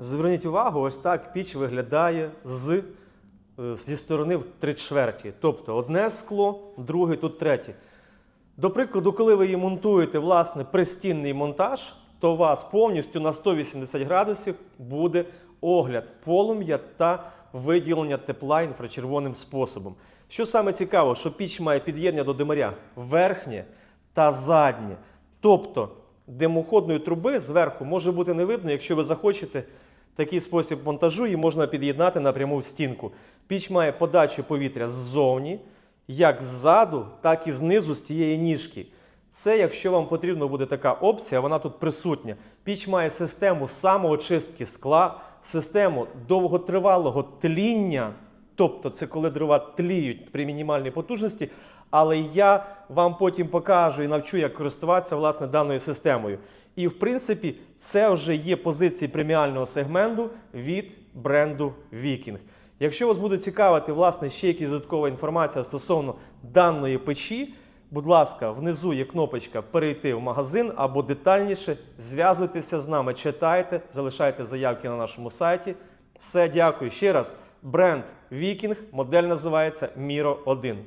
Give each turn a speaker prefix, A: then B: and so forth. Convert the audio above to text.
A: Зверніть увагу, ось так піч виглядає з, е, зі сторони в три чверті. Тобто одне скло, друге, тут третє. До прикладу, коли ви її монтуєте, власне, пристінний монтаж, то у вас повністю на 180 градусів буде огляд полум'я та виділення тепла інфрачервоним способом. Що саме цікаво, що піч має під'єднання до димаря верхнє та заднє. Тобто димоходної труби зверху може бути не видно, якщо ви захочете такий спосіб монтажу, її можна під'єднати напряму в стінку. Піч має подачу повітря ззовні, як ззаду, так і знизу з тієї ніжки. Це, якщо вам потрібна буде така опція, вона тут присутня. Піч має систему самоочистки скла, систему довготривалого тління, тобто це коли дрова тліють при мінімальній потужності. Але я вам потім покажу і навчу, як користуватися власне даною системою. І в принципі, це вже є позиції преміального сегменту від бренду Viking. Якщо вас буде цікавити, власне, ще якась додаткова інформація стосовно даної печі, будь ласка, внизу є кнопочка перейти в магазин або детальніше зв'язуйтеся з нами, читайте, залишайте заявки на нашому сайті. Все, дякую ще раз. Бренд Вікінг, модель називається Miro 1.